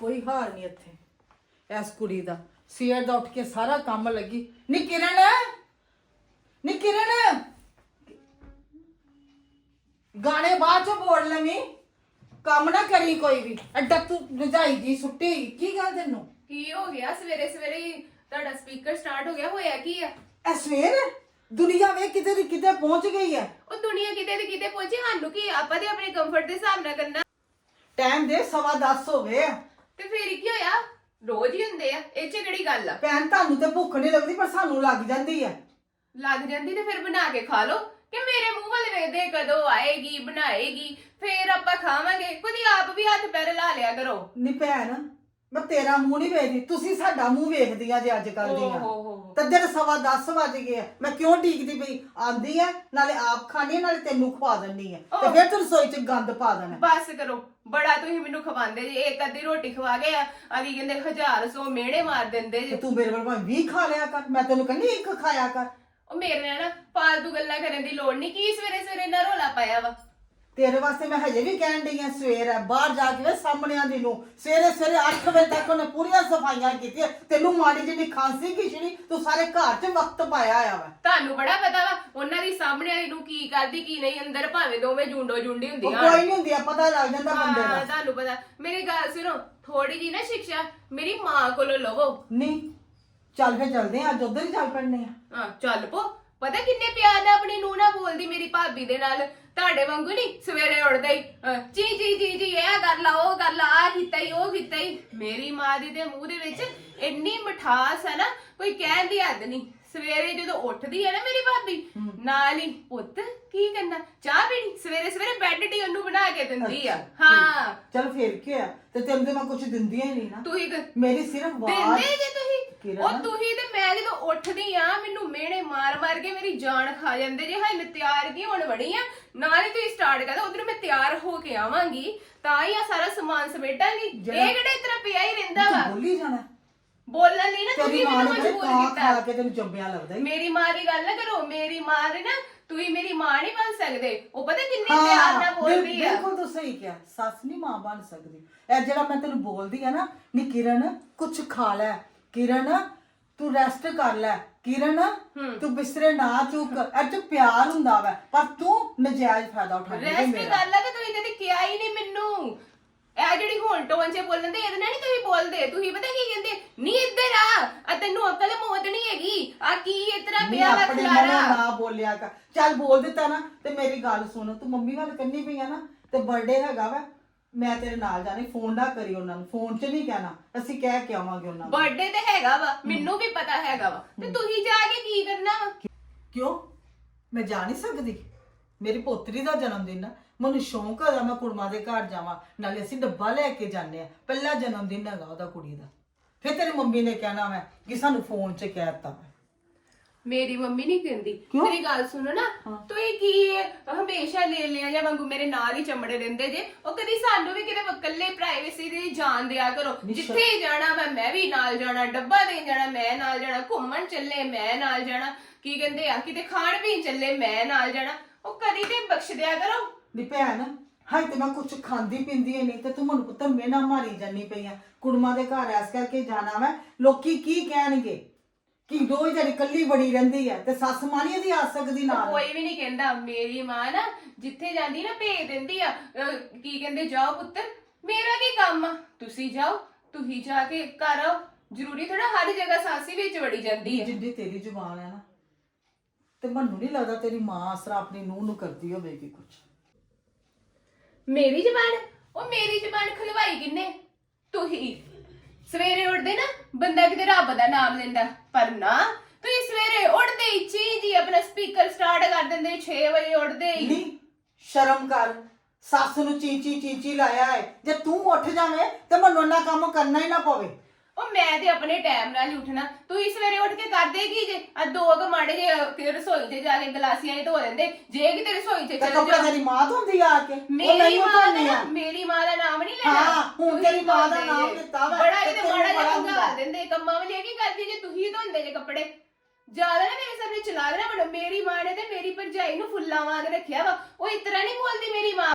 ਕੋਈ ਹਾਲ ਨਹੀਂ ਇੱਥੇ। ਇਸ ਕੁੜੀ ਦਾ ਸਵੇਰ ਦਾ ਉੱਠ ਕੇ ਸਾਰਾ ਕੰਮ ਲੱਗੀ। ਨੀ ਕਿਰਨ! ਨੀ ਕਿਰਨ! ਗਾਣੇ ਬਾਅਦ ਚ ਬੋਲ ਲੈਵੀਂ। ਕੰਮ ਨਾ ਕਰੀ ਕੋਈ ਵੀ। ਅੱਡਾ ਤੂੰ ਰਜਾਈ ਜੀ ਸੁੱਟੀ। ਕੀ ਗੱਲ ਤੈਨੂੰ? ਕੀ ਹੋ ਗਿਆ? ਸਵੇਰੇ ਸਵੇਰੇ ਹੀ ਤੁਹਾਡਾ ਸਪੀਕਰ ਸਟਾਰਟ ਹੋ ਗਿਆ। ਹੋਇਆ ਕੀ ਆ? ਇਹ ਸਵੇਰ? ਦੁਨੀਆ ਵੇ ਕਿਤੇ ਦੀ ਕਿਤੇ ਪਹੁੰਚ ਗਈ ਹੈ। ਉਹ ਦੁਨੀਆ ਕਿਤੇ ਤੇ ਕਿਤੇ ਪਹੁੰਚੀ। ਸਾਨੂੰ ਕੀ? ਆਪਾਂ ਤੇ ਆਪਣੇ ਕੰਫਰਟ ਦੇ ਹਿਸਾਬ ਨਾਲ ਕਰਨਾ। ਟਾਈਮ ਦੇ ਸਵਾ 10 ਹੋ ਗਏ। ਆ। ਤੇ ਫੇਰ ਕੀ ਹੋਇਆ? ਰੋਜ਼ ਹੀ ਹੁੰਦੇ ਆ ਇਹ ਚ ਕਿਹੜੀ ਗੱਲ ਆ? ਭੈਣ ਤੁਹਾਨੂੰ ਤੇ ਭੁੱਖ ਨਹੀਂ ਲੱਗਦੀ ਪਰ ਸਾਨੂੰ ਲੱਗ ਜਾਂਦੀ ਹੈ ਲੱਗ ਜਾਂਦੀ ਤੇ ਫਿਰ ਬਣਾ ਕੇ ਖਾ ਲਓ। ਕਿ ਮੇਰੇ ਮੂੰਹ ਵੱਲ ਵੇਖਦੇ ਕਦੋਂ ਆਏਗੀ ਬਣਾਏਗੀ ਫੇਰ ਆਪਾਂ ਖਾਵਾਂਗੇ। ਕਦੀ ਆਪ ਵੀ ਹੱਥ ਪੈਰ ਲਾ ਲਿਆ ਕਰੋ। ਨੀ ਭੈਣ ਮੈਂ ਤੇਰਾ ਮੂੰਹ ਨਹੀਂ ਵੇਖਦੀ ਤੁਸੀਂ ਸਾਡਾ ਮੂੰਹ ਵੇਖਦੀਆਂ ਜੇ ਅੱਜ ਕੱਲ ਦੀਆਂ। ਹੋ ਹੋ ਹੋ। ਤਾਂ ਜਦ ਸਵਾ 10 ਵੱਜ ਗਏ ਆ, ਮੈਂ ਕਿਉਂ ਢੀਕਦੀ ਪਈ? ਆਂਦੀ ਹੈ ਨਾਲੇ ਆਪ ਖਾਣੀ ਨਾਲੇ ਤੈਨੂੰ ਖਵਾ ਦਿੰਨੀ ਹੈ ਤੇ। ਫਿਰ ਤੂੰ ਰਸੋਈ 'ਚ ਗੰਦ ਪਾ ਦੇਣਾ। ਬਸ ਕਰੋ। ਬੜਾ ਤੁਸੀਂ ਮੈਨੂੰ ਖਵਾਉਂਦੇ ਜੇ। ਇੱਕ ਅੱਧੀ ਰੋਟੀ ਖਵਾ ਗਏ ਆ ਅਗੀ ਕਹਿੰਦੇ ਹਜ਼ਾਰ ਸੌ ਮਿਹਣੇ ਮਾਰ ਦਿੰਦੇ ਤੇ ਜੇ। ਤੂੰ ਮੇਰੇ ਵੱਲ ਵੀ ਖਾ ਲਿਆ ਕਰ। ਮੈਂ ਤੈਨੂੰ ਕਹਿੰਦੀ ਇੱਕ ਖਾਇਆ ਕਰ। ਉਹ ਮੇਰੇ ਨਾਲ ਨਾ ਫਾਲਤੂ ਗੱਲਾਂ ਕਰਨ ਦੀ ਲੋੜ ਨਹੀਂ। ਕੀ ਸਵੇਰੇ ਸਵੇਰੇ ਨਾ ਰੋਲਾ ਪਾਇਆ ਵਾ? ਤੇਰੇ ਵਾਸਤੇ ਮੈਂ ਹਜੇ ਵੀ ਕਹਿਣ ਡਈ ਆ ਸਵੇਰ ਹੈ ਬਾਹਰ ਜਾ ਕੇ ਵੇ ਸਾਹਮਣਿਆਂ ਦੀ ਨੂੰ। ਸਵੇਰੇ ਸਵੇਰੇ 8 ਵਜੇ ਤੱਕ ਉਹਨੇ ਪੂਰੀਆਂ ਸਫਾਈਆਂ ਕੀਤੀਆਂ। ਤੈਨੂੰ ਮਾੜੀ ਜਿਹੀ ਖਾਂਸੀ ਖਿਚੜੀ ਤੂੰ ਸਾਰੇ ਘਰ 'ਚ ਵਕਤ ਪਾਇਆ ਆ ਵਾ। ਤੁਹਾਨੂੰ ਬੜਾ ਪਤਾ ਵਾ ਉਹਨਾਂ ਦੀ ਸਾਹਮਣੇ ਵਾਲੀ ਨੂੰ ਕੀ ਕਰਦੀ ਕੀ ਨਹੀਂ ਅੰਦਰ ਭਾਵੇਂ ਦੋਵੇਂ ਜੁੰਡੋ ਜੁੰਡੀ ਉਹ ਹੁੰਦੀਆਂ ਕੋਈ ਨਹੀਂ ਹੁੰਦੀ ਆ ਪਤਾ ਲੱਗ ਜਾਂਦਾ ਬੰਦੇ ਹਾਂ ਦਾ। ਤੁਹਾਨੂੰ ਪਤਾ। ਮੇਰੀ ਗੱਲ ਸੁਣੋ ਥੋੜੀ ਜੀ ਨਾ ਸਿੱਖਿਆ ਮੇਰੀ ਮਾਂ ਕੋਲੋਂ ਲਵੋ। ਨਹੀਂ ਚੱਲ ਫੇ ਚੱਲਦੇ ਆ ਅੱਜ ਉਧਰ ਹੀ ਚੱਲ ਪੈਣੇ ਆ ਹਾਂ ਚੱਲ ਪੋ। ਪਤਾ ਕਿੰਨੇ ਪਿਆਰ ਨਾਲ ਆਪਣੀ ਨੂੰਹ ਨਾਲ ਬੋਲਦੀ ਮੇਰੀ ਭਾਬੀ ਦੇ ਨਾਲ? ਤੁਹਾਡੇ ਵਾਂਗੂ ਨਹੀਂ ਸਵੇਰੇ ਉੱਠਦੇ ਹੀ ਅਹ, ਜੀ ਜੀ ਜੀ ਜੀ ਇਹ ਕਰ ਲਾ ਉਹ ਕਰ ਲਾ ਆ ਕੀਤਾ ਹੀ ਉਹ ਕੀਤਾ ਹੀ। ਮੇਰੀ ਮਾਂ ਦੀ ਦੇ ਮੂੰਹ ਦੇ ਵਿੱਚ ਇੰਨੀ ਮਿਠਾਸ ਹੈ ਨਾ ਕੋਈ ਕਹਿਣ ਦੀ ਹੱਦ ਨਹੀਂ। ਸਵੇਰੇ ਜਦੋਂ ਉੱਠਦੀ ਹੈ ਨਾ ਮੇਰੀ ਭਾਬੀ ਨਾਲ ਹੀ ਪੁੱਤ ਕੀ ਕਰਨਾ? ਚਾਹ ਪੀਣੀ? ਸਵੇਰੇ ਸਵੇਰੇ ਬੈੱਡ ਟੀ ਉਹਨੂੰ ਬਣਾ ਕੇ ਦਿੰਦੀ ਆ। ਹਾਂ। ਚੱਲ ਫੇਰ ਕੀ ਆ? ਤੇ ਤੈਨੂੰ ਤੇ ਮੈਂ ਕੁਝ ਦਿੰਦੀ ਹੀ ਨਹੀਂ ਨਾ। ਤੁਸੀਂ ਕ- ਮੇਰੀ ਸਿਰਫ ਆਵਾਜ਼। ਦਿੰਦੇ ਜੇ ਤੁਸੀਂ? ਕਿਰਨ? ਉਹ ਤੁਸੀਂ ਤੇ ਮੈਂ ਜਦੋਂ ਉੱਠਦੀ ਆ ਮੈਨੂੰ ਮਿਹਣੇ ਮਾਰ ਮਾਰ ਕੇ ਮੇਰੀ ਜਾਨ ਖਾ ਜਾਂਦੇ ਜੇ। ਹਾਲੇ ਤਿਆਰ ਕੀ ਹੋਣ ਵੜੀ ਆ? ਨਾਲ ਹੀ ਤੁਸੀਂ ਸਟਾਰਟ ਕਰਦਾ ਉਧਰ ਮੈਂ ਤਿਆਰ ਹੋ ਕੇ ਆਵਾਂਗੀ। ਤਾਂ ਹੀ ਆ ਸਾਰਾ ਸਮਾਨ ਸਮੇਟਾਂਗੀ। ਇਹ ਕਿਹੜਾ ਇਤਨਾ ਪਿਆ ਹੀ ਰਹਿੰਦਾ ਤੂੰ ਵਾ ਬੋਲੀ ਜਾਣਾ। ਬੋਲਣ ਲਈ ਨਾ ਤੇਰੀ ਤੁਸੀਂ ਮਾਂ ਮੈਨੂੰ ਨੇ ਮਜਬੂਰ ਕਾਂ ਖਾ ਕੀਤਾ ਕੇ ਤੈਨੂੰ ਜੰਬਿਆ ਲੱਗਦਾ ਈ। ਮੇਰੀ ਮਾਂ ਦੀ ਗੱਲ ਨਾ ਕਰੋ ਮੇਰੀ ਮਾਂ ਦੇ ਨਾ ਤੁਸੀਂ ਮੇਰੀ ਮਾਂ ਨਹੀਂ ਬਣ ਸਕਦੇ। ਉਹ ਪਤਾ ਕਿੰਨੇ ਪਿਆਰ ਨਾਲ ਬੋਲਦੀ ਬਿਲ- ਆ। ਬਿਲਕੁਲ ਤੂੰ ਸਹੀ ਕਿਹਾ। ਸੱਸ ਨਹੀਂ ਮਾਂ ਬਣ ਸਕਦੀ। ਇਹ ਜਿਹੜਾ ਮੈਂ ਤੈਨੂੰ ਬੋਲਦੀ ਆ ਨਾ ਨੀ ਕਿਰਨ ਕੁਝ ਖਾ ਲੈ। ਕਿਰਨ ਤੂੰ ਰੈਸਟ ਕਰ ਲੈ। ਕਿਰਨ ਤੂੰ ਬਿਸਤਰੇ ਨਾ ਚੁੱਕ। ਇਹ ਚ ਪਿਆਰ ਹੁੰਦਾ ਵਾ। ਪਰ ਤੂੰ ਨਜਾਇਜ਼ ਫਾਇਦਾ ਉਠਾਉਂਦੀ ਹੈ ਰੈਸਟ ਮੇਰਾ। ਕਰ ਲਾ ਕਿ ਤੁਸੀਂ ਕਦੇ ਕਿਹਾ ਹੀ ਨਹੀਂ ਮੈਨੂੰ? ਇਹ ਜਿਹੜੀ ਹੁਣ ਟੋਨ 'ਚ ਬੋਲਣ ਦੇ ਇਹਦੇ ਨਾਲ ਨਹੀਂ ਤੁਸੀਂ ਬੋਲਦੇ। ਤੁਸੀਂ ਪਤਾ ਕੀ ਨਹੀਂ ਇੱਧਰ ਆ। ਆ ਤੈਨੂੰ ਅਕਲ ਮੌਤ ਨਹੀਂ ਹੈਗੀ। ਆ ਕੀ ਇਤਨਾ ਨਹੀਂ ਪਿਆ ਵਾ ਆਪਣੇ ਮਨੋਂ ਖਲਾਰਾ ਨਾ ਬੋਲਿਆ ਕਰ। ਚੱਲ ਬੋਲ ਦਿੱਤਾ ਨਾ ਤੇ ਮੇਰੀ ਗੱਲ ਸੁਣ। ਤੂੰ ਮੰਮੀ ਵੱਲ ਕੰਨੀ ਪਈ ਆ ਨਾ ਤੇ ਬਰਥਡੇ ਹੈਗਾ ਵਾ। ਮੈਂ ਤੇਰੇ ਨਾਲ ਜਾਣੀ। ਫੋਨ ਨਾ ਕਰੀ ਉਹਨਾਂ ਨੂੰ। ਫੋਨ 'ਚ ਨਹੀਂ ਕਹਿਣਾ। ਅਸੀਂ ਕਹਿ ਕੇ ਆਵਾਂਗੇ ਉਹਨਾਂ ਨੂੰ। ਬਰਥਡੇ ਤੇ ਹੈਗਾ ਵਾ। ਮੈਨੂੰ ਵੀ ਪਤਾ ਹੈਗਾ ਵਾ। ਤੇ ਤੁਸੀਂ ਜਾ ਕੇ ਕੀ ਕਰਨਾ ਵਾ? ਕਿਉਂ? ਮੈਂ ਜਾ ਨਹੀਂ ਸਕਦੀ। ਮੇਰੀ ਪੋਤਰੀ ਦਾ ਜਨਮ ਦਿਨ। ਆ ਮੈਨੂੰ ਸ਼ੌਂਕ ਹੈਗਾ ਮੈਂ ਕੁੜਮਾ ਦੇ ਘਰ ਜਾਵਾਂ। ਨਾਲੇ ਅਸੀਂ ਡੱਬਾ ਲੈ ਕੇ ਜਾਂਦੇ ਆ। ਪਹਿਲਾ ਜਨਮ ਦਿਨ ਹੈਗਾ ਉਹਦਾ ਕੁੜੀ ਦਾ। ਫਿਰ ਤੇਰੀ ਮੰਮੀ ਨੇ ਕਹਿਣਾ ਮੈਂ ਕਿ ਸਾਨੂੰ ਫੋਨ 'ਚ ਕਹਿਤਾ ਮੇਰੀ ਮੰਮੀ ਨਹੀਂ ਕਹਿੰਦੀ? ਮੇਰੀ ਗੱਲ ਸੁਣੋ ਨਾ ਤੁਸੀਂ ਕੀ ਹਮੇਸ਼ਾ ਲੈ ਲਿਆ ਜਾਂ ਵਾਂਗੂ ਮੇਰੇ ਨਾਲ ਹੀ ਚਮੜੇ ਰਹਿੰਦੇ ਜੇ? ਉਹ ਕਦੀ ਸਾਨੂੰ ਵੀ ਕਿਤੇ ਇਕੱਲੇ ਪ੍ਰਾਈਵੇਸੀ ਦੀ ਜਾਨ ਦਿਆ ਕਰੋ। ਜਿੱਥੇ ਜਾਣਾ ਮੈਂ ਮੈਂ ਵੀ ਨਾਲ ਜਾਣਾ ਡੱਬਾ ਦੇਣ ਜਾਣਾ ਮੈਂ ਨਾਲ ਜਾਣਾ ਘੁੰਮਣ ਚੱਲੇ ਮੈਂ ਨਾਲ ਜਾਣਾ। ਕੀ ਕਹਿੰਦੇ ਆ ਕਿਤੇ ਖਾਣ ਪੀਣ ਚੱਲੇ ਮੈਂ ਨਾਲ ਜਾਣਾ। ਉਹ ਕਦੀ ਤੇ ਬਖਸ਼ ਦਿਆ ਕਰੋ। ਨੀ ਭੈਣ ਹਾਏ ਤੇ ਮੈਂ ਕੁਝ ਖਾਂਦੀ ਪਿੰਦੀ ਨਹੀਂ ਤੇ ਤੂੰ ਮੈਨੂੰ ਪੁੱਤ ਮੇਨਾ ਮਾਰੀ ਜਾਨੀ ਪਈ ਆ। ਕੁੜਮਾ ਦੇ ਘਰ ਐਸ ਕਰਕੇ ਜਾਣਾ ਵਾ ਲੋਕੀ ਕੀ ਕਹਿਣਗੇ? ਕਿ ਰੋਜ਼ ਜਿਹੜੀ ਕੱਲੀ ਬੜੀ ਰਹਿੰਦੀ ਹੈ ਤੇ ਸੱਸ ਮਾਂ ਨਹੀਂ ਇਹਦੀ ਆ ਸਕਦੀ ਨਾਲ? ਕੋਈ ਵੀ ਨਹੀਂ ਕਹਿੰਦਾ ਮੇਰੀ ਮਾਂ ਨਾ ਜਿੱਥੇ ਜਾਂਦੀ ਨਾ ਭੇਜ ਦਿੰਦੀ ਆ। ਅਹ, ਕੀ ਕਹਿੰਦੇ ਜਾਓ ਪੁੱਤਰ ਮੇਰਾ ਕੀ ਕੰਮ ਆ? ਤੁਸੀਂ ਜਾਓ ਤੁਸੀਂ ਜਾ ਕੇ ਘਰ ਆਓ। ਜ਼ਰੂਰੀ ਥੋੜਾ ਹਰ ਜਗ੍ਹਾ ਸਾਸੀ ਵਿੱਚ ਵੜੀ ਜਾਂਦੀ ਹੈ ਜਿੱਦੀ ਤੇਰੀ ਜ਼ੁਬਾਨ ਹੈ ਨਾ ਤੇ ਮੈਨੂੰ ਨਹੀਂ ਲੱਗਦਾ ਤੇਰੀ ਮਾਂ ਆਸਰਾ ਆਪਣੀ ਨੂੰਹ ਨੂੰ ਕਰਦੀ ਹੋਵੇਗੀ ਕੁਝ ਮੇਰੀ ਜ਼ਬਾਨ? ਉਹ ਮੇਰੀ ਜ਼ਬਾਨ ਖਲਵਾਈ ਕਿੰਨੇ? ਤੁਸੀਂ। ਸਵੇਰੇ ਉੱਠਦੇ ਨਾ, ਬੰਦਾ ਕਿਤੇ ਰੱਬ ਦਾ ਨਾਮ ਲੈਂਦਾ। ਪਰ ਨਾ, ਤੁਸੀਂ ਸਵੇਰੇ ਉੱਠਦੇ ਹੀ ਚੀ ਜੀ ਆਪਣਾ ਸਪੀਕਰ ਸਟਾਰਟ ਕਰ ਦਿੰਦੇ 6 ਵਜੇ ਉੱਠਦੇ ਹੀ। ਨਹੀਂ, ਸ਼ਰਮ ਕਰ। ਸੱਸ ਨੂੰ ਚੀਚੀ ਚੀਚੀ ਲਾਇਆ ਹੈ। ਜੇ ਤੂੰ ਉੱਠ ਜਾਵੇਂ, ਤੇ ਮੈਨੂੰ ਇੰਨਾ ਕੰਮ ਕਰਨਾ ਹੀ ਨਾ ਪਵੇ। ਉਹ ਮੈਂ ਤੇ ਆਪਣੇ ਟਾਈਮ ਨਾਲ ਹੀ ਉੱਠਣਾ। ਤੁਸੀਂ ਸਵੇਰੇ ਉੱਠ ਕੇ ਕਰਦੇ ਕੀ ਜੇ? ਆ ਦੋ ਕੁ ਮਾੜੇ ਜੇ ਕਿ ਰਸੋਈ 'ਚ ਜਾ ਕੇ ਗਲਾਸੀਆਂ 'ਚ ਧੋ ਲੈਂਦੇ। ਜੇ ਕਿਤੇ ਰਸੋਈ 'ਚ ਤੇ ਚਲੇ ਕੱਪੜੇ ਤੇਰੀ ਮਾਂ ਧੋਂਦੀ ਆ ਕੇ? ਉਹ ਮੇਰੀ ਨਹੀਂ ਮਾਂ ਦਾ ਨਾ ਮੇਰੀ ਮਾਂ ਦਾ ਨਾਮ ਨਹੀਂ ਲੈਣਾ ਹਾਂ, ਹੁਣ ਤੁਸੀਂ ਤੇਰੀ ਮਾਂ ਦਾ ਧੋਂਦੇ ਨਾਮ ਜੇ। ਲਿੱਤਾ ਵਾ, ਬੜਾ ਤੇ ਕਿਤੇ ਤੈਨੂੰ ਮਾੜਾ ਬੜਾ ਜਿਹਾ ਹੁੰਦਾ। ਭੰਗਾ ਦਿੰਦੇ। ਕੰਮਾਂ ਵਾਲੀ ਕੀ ਕਰਦੀ ਜੇ ਤੁਸੀਂ ਧੋਂਦੇ ਜੇ ਕੱਪੜੇ। ਜ਼ਿਆਦਾ ਨਾ ਮੇਰੇ ਸਾਹਮਣੇ ਚਲਾ ਦੇਣਾ ਬੜਾ। ਮੇਰੀ ਮਾਂ ਨੇ ਤੇ ਮੇਰੀ ਭਰਜਾਈ ਨੂੰ ਫੁੱਲਾਂ ਵਾਂਗ ਰੱਖਿਆ ਵਾ। ਉਹ ਇਤਰਾ ਨਹੀਂ ਬੋਲਦੀ ਮੇਰੀ ਮਾਂ।